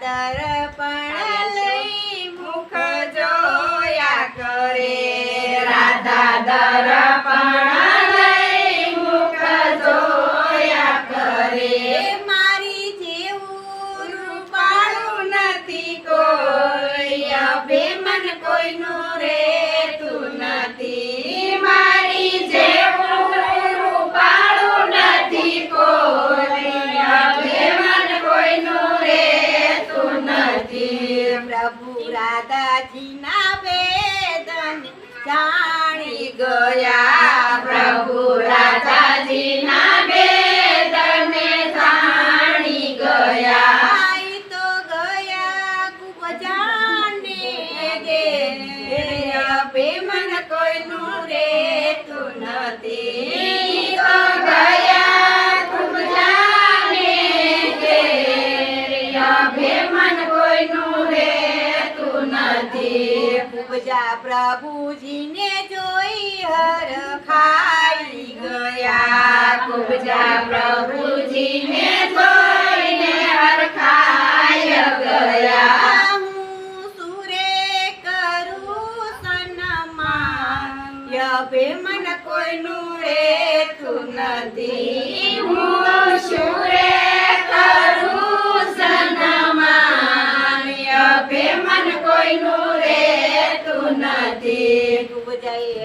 દર્પણ લઈ મુખ જોયા કરે. રાધા દર્પણ લઈ મુખ જોયા કરે. મારી જેવું રૂપાળું નથી કોઈ. અભિમન કોઈનું રેતું જાણી ગયા પ્રભુ ગયા. તો ગયા ખૂબ જાણે ગે પ્રેમન કોઈનું રેતું નથી. નથી પ્રભુજીને જોઈ હર ખાઈ ગયા. પૂજા પ્રભુજીને જોઈને હરખાય ગયા. હું સુરે કરું સન્માન બે મન કોઈનું રેતું નથી. હું શુરે કરું સન્માન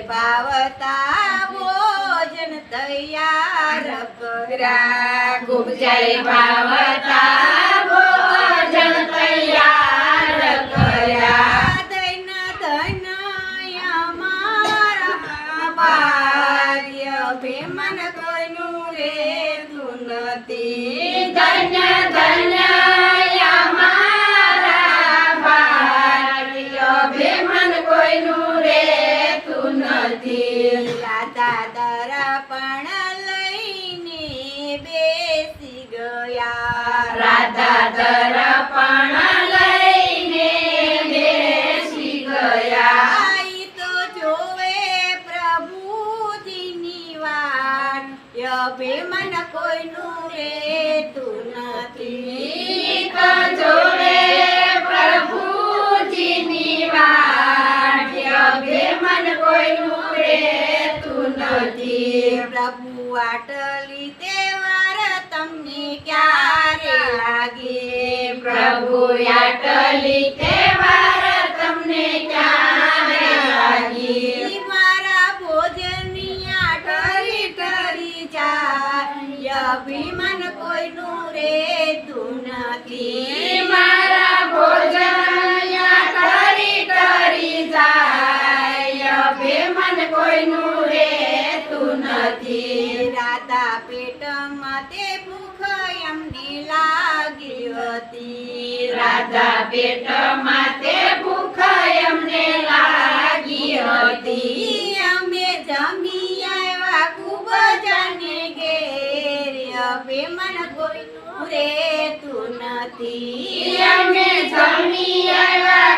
ભાવતા ભોજન તૈયાર કરા. જય ભાવતા ભોજન તૈયાર રાધા દર્પણ લઈને બેસી ગયા. રાધા દર્પણ લઈને બેસી ગયા. આઈ તો જોવે પ્રભુજીની વાત. યભે મન કોઈનું રેતું રેતું પ્રભુ આટલી તહેવાર તમને ક્યારે લાગે? પ્રભુ આટલી તહેવાર તમને ક્યારે લાગે? મારા ભોજનની આટલી ટરી જાય અભિમાન કોઈનું રેતું નથી. મારા ભોજન કરી કરી કોઈનું રાધા પેટમાં તે ભૂખ એમને લાગી હતી. રાધા પેટમાં તે ભૂખ એમને લાગી હતી. અમે જમી આવ્યા ખૂબ જાને ઘેર. હવે મન કોઈનું રેતું નથી. અમે જમી આવ્યા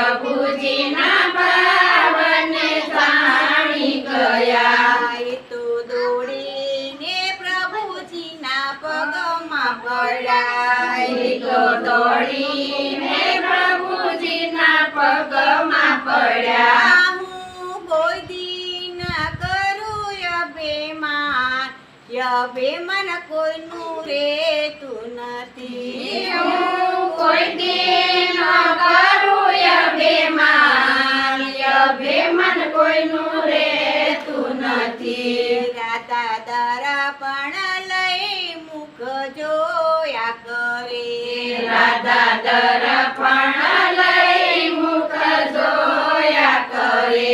પ્રભુજીના ગયા દોડીને પ્રભુજીના પગમાં પડ્યા. તો દોડીને પ્રભુજીના પગમાં પડ્યા. હું કોઈ દિન કરું અભિમાન અભિમાન કોઈનું રેતું નથી. હું કોઈ દિન કોઈનું રેતું નથી. રાધા પણ લઈ મુખ જોયા કરે. રાધા દર્પણ લઈ મુખ જોયા કરે.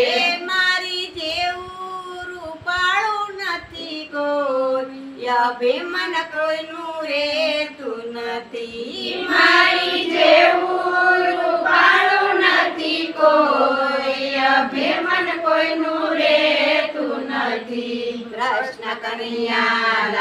મારી જેવું રૂપાળું નથી કોઈ. અભિમાન કોઈનું રેતું નથી. મારી જેવું રૂપાળું નથી કોઈ અભિમાન કોઈનું રેતું નથી. કૃષ્ણ કન્યા